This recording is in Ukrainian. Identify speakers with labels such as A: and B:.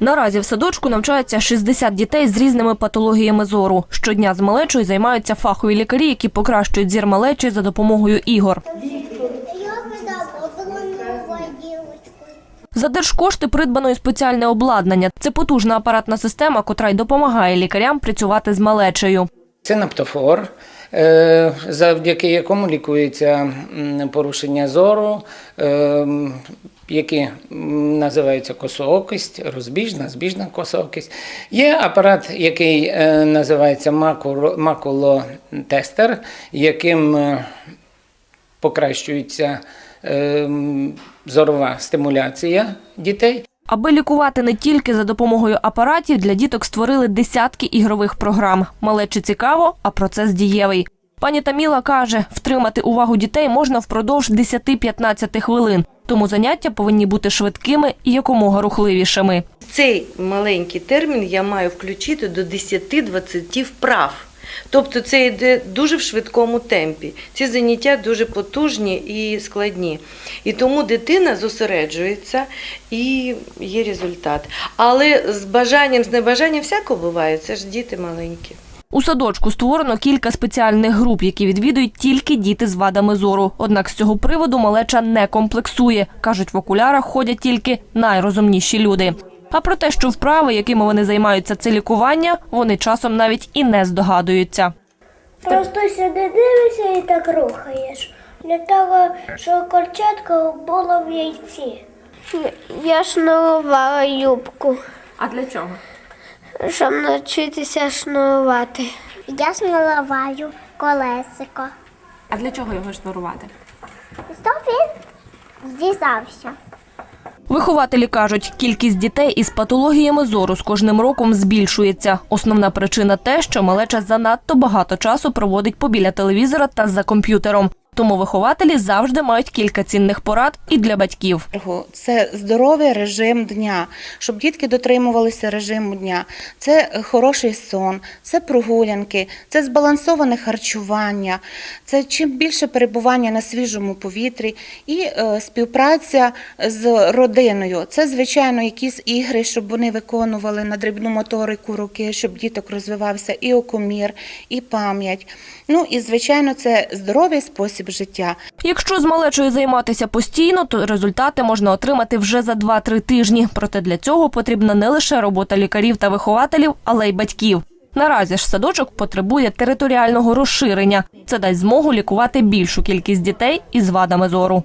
A: Наразі в садочку навчаються 60 дітей з різними патологіями зору. Щодня з малечою займаються фахові лікарі, які покращують зір малечі за допомогою ігор. За держкошти придбано і спеціальне обладнання. Це потужна апаратна система, котра й допомагає лікарям працювати з малечею.
B: Це наптофор, е, завдяки якому лікується порушення зору, е, які називаються косоокість, розбіжна, збіжна косоокість. Є апарат, який е, називається макулотестер, яким покращується зорова стимуляція дітей.
A: Аби лікувати не тільки за допомогою апаратів, для діток створили десятки ігрових програм. Малечі цікаво, а процес дієвий. Пані Таміла каже, втримати увагу дітей можна впродовж 10-15 хвилин, тому заняття повинні бути швидкими і якомога рухливішими.
C: Цей маленький термін я маю включити до 10-20 вправ. Тобто це йде дуже в швидкому темпі. Ці заняття дуже потужні і складні. І тому дитина зосереджується і є результат. Але з бажанням, з небажанням всяко буває, це ж діти маленькі.
A: У садочку створено кілька спеціальних груп, які відвідують тільки діти з вадами зору. Однак з цього приводу малеча не комплексує. Кажуть, в окулярах ходять тільки найрозумніші люди. А про те, що вправи, якими вони займаються, це лікування, вони часом навіть і не здогадуються.
D: Просто сюди дивишся і так рухаєш. Для того, щоб кольчатка було в яйці. Я шнурувала юбку,
A: А для чого?
D: щоб навчитися шнурувати. Я шнуруваю колесико.
A: А для чого його шнурувати?
D: Що він зрізався.
A: Вихователі кажуть, кількість дітей із патологіями зору з кожним роком збільшується. Основна причина те, що малеча занадто багато часу проводить побіля телевізора та за комп'ютером. Тому вихователі завжди мають кілька цінних порад і для батьків.
E: це здоровий режим дня, щоб дітки дотримувалися режиму дня. Це хороший сон, це прогулянки, це збалансоване харчування, це чим більше перебування на свіжому повітрі і е, співпраця з родиною. Це, звичайно, якісь ігри, щоб вони виконували на дрібну моторику руки, щоб діток розвивався і окомір, і пам'ять. Ну і звичайно, це здоровий спосіб життя.
A: Якщо з малечою займатися постійно, то результати можна отримати вже за 2-3 тижні. Проте для цього потрібна не лише робота лікарів та вихователів, але й батьків. Наразі ж садочок потребує територіального розширення. Це дасть змогу лікувати більшу кількість дітей із вадами зору.